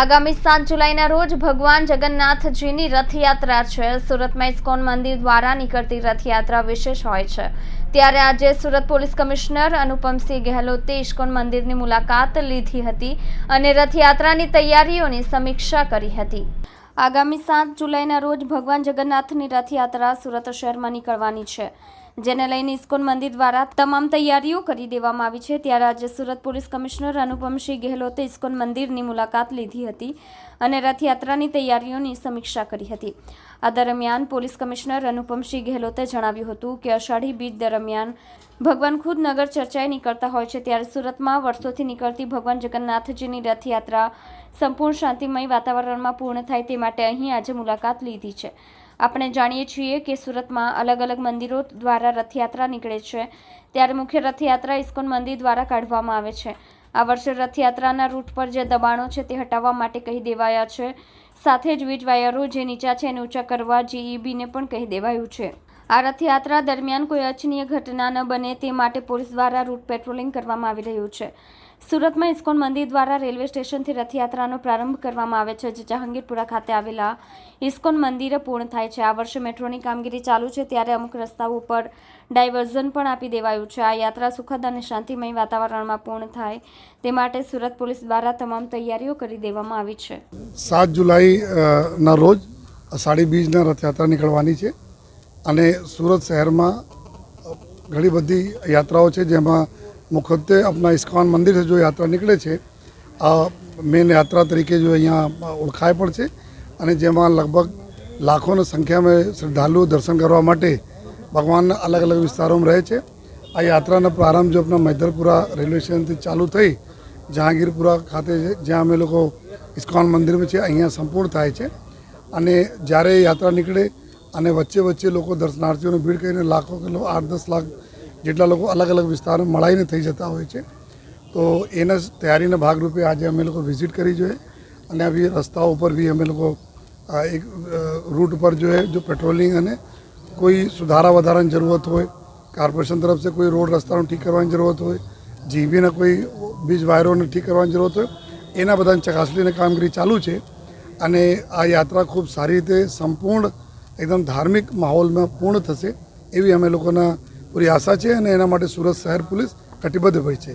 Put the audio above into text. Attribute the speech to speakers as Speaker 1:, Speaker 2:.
Speaker 1: આગામી સાત જુલાઈના રોજ ભગવાન જગન્નાથજીની રથયાત્રા છે. સુરતમાં ઇસ્કોન મંદિર દ્વારા નીકળતી રથયાત્રા વિશેષ હોય છે. ત્યારે આજે સુરત પોલીસ કમિશનર અનુપમસિંહ ગેહલોતે ઇસ્કોન મંદિરની મુલાકાત લીધી હતી અને રથયાત્રાની તૈયારીઓની સમીક્ષા કરી હતી. આગામી સાત જુલાઈના રોજ ભગવાન જગન્નાથની રથયાત્રા સુરત શહેરમાં નીકળવાની છે. જેને લઈને ઇસ્કોન મંદિર દ્વારા તમામ તૈયારીઓ કરી દેવામાં આવી છે. ત્યારે આજે સુરત પોલીસ કમિશનર અનુપમસિંહ ગેહલોતે ઇસ્કોન મંદિરની મુલાકાત લીધી હતી અને રથયાત્રાની તૈયારીઓની સમીક્ષા કરી હતી. આ દરમિયાન પોલીસ કમિશનર અનુપમસિંહ ગેહલોતે જણાવ્યું હતું કે અષાઢી બીજ દરમિયાન ભગવાન ખુદ નગર ચર્ચાએ નીકળતા હોય છે. ત્યારે સુરતમાં વર્ષોથી નીકળતી ભગવાન જગન્નાથજીની રથયાત્રા સંપૂર્ણ શાંતિમય વાતાવરણમાં પૂર્ણ થાય તે માટે અહીં આજે મુલાકાત લીધી છે. આપણે જાણીએ છીએ કે સુરતમાં અલગ અલગ મંદિરો દ્વારા રથયાત્રા નીકળે છે. ત્યારે મુખ્ય રથયાત્રા ઇસ્કોન મંદિર દ્વારા કાઢવામાં આવે છે. આ વર્ષે રથયાત્રાના રૂટ પર જે દબાણો છે તે હટાવવા માટે કહી દેવાયા છે. સાથે જ વીજ વાયરો જે નીચા છે એને ઊંચા કરવા જીઈબીને પણ કહી દેવાયું છે. આ રથયાત્રા દરમિયાન કોઈ અનિચ્છનીય ઘટના ન બને તે માટે પોલીસ દ્વારા રૂટ પેટ્રોલિંગ કરવામાં આવી રહ્યું છે. સુરતમાં ઇસ્કોન મંદિર દ્વારા રેલવે સ્ટેશનથી રથયાત્રાનો પ્રારંભ કરવામાં આવે છે, જે જહાંગીરપુરા ખાતે આવેલા ઇસ્કોન મંદિરે પૂર્ણ થાય છે. આ વર્ષે મેટ્રોની કામગીરી ચાલુ છે, ત્યારે અમુક રસ્તાઓ ઉપર ડાયવર્ઝન પણ આપી દેવાયું છે. આ યાત્રા સુખદ અને શાંતિમય વાતાવરણમાં પૂર્ણ થાય તે માટે સુરત પોલીસ દ્વારા તમામ તૈયારીઓ કરી દેવામાં આવી છે.
Speaker 2: સાત જુલાઈ ના રોજ અષાઢી બીજના રથયાત્રા નીકળવાની છે અને સુરત શહેરમાં ઘણી બધી યાત્રાઓ છે, જેમાં મુખ્યત્વે આપણા ઇસ્કોન મંદિર જો યાત્રા નીકળે છે, આ મેન યાત્રા તરીકે જો અહીંયા ઓળખાય પણ છે અને જેમાં લગભગ લાખોની સંખ્યામાં શ્રદ્ધાળુઓ દર્શન કરવા માટે ભગવાનના અલગ અલગ વિસ્તારોમાં રહે છે. આ યાત્રાનો પ્રારંભ જો આપણા મૈદલપુરા રેલવે સ્ટેશનથી ચાલુ થઈ જહાંગીરપુરા ખાતે જ્યાં અમે લોકો ઇસ્કોન મંદિરમાં છે, અહીંયા સંપૂર્ણ થાય છે. અને જ્યારે યાત્રા નીકળે અને વચ્ચે વચ્ચે લોકો દર્શનાર્થીઓને ભીડ કરીને લાખો કિલો આઠ દસ લાખ જેટલા લોકો અલગ અલગ વિસ્તારમાં મળાઈને થઈ જતા હોય છે. તો એના તૈયારીના ભાગરૂપે આજે અમે લોકો વિઝિટ કરી જોઈએ. અને આવી રસ્તાઓ ઉપર બી અમે લોકો એક રૂટ પર જોઈએ, જો પેટ્રોલિંગ અને કોઈ સુધારા વધારાની જરૂરત હોય, કોર્પોરેશન તરફથી કોઈ રોડ રસ્તાનું ઠીક કરવાની જરૂરત હોય, જીબીના કોઈ બીજ વાયરોને ઠીક કરવાની જરૂરત હોય, એના બધાની ચકાસણીની કામગીરી ચાલુ છે. અને આ યાત્રા ખૂબ સારી રીતે સંપૂર્ણ, એકદમ ધાર્મિક માહોલમાં પૂર્ણ થશે એવી અમે લોકોના પૂરી આશા છે અને એના માટે સુરત શહેર પોલીસ કટિબદ્ધ હોય છે.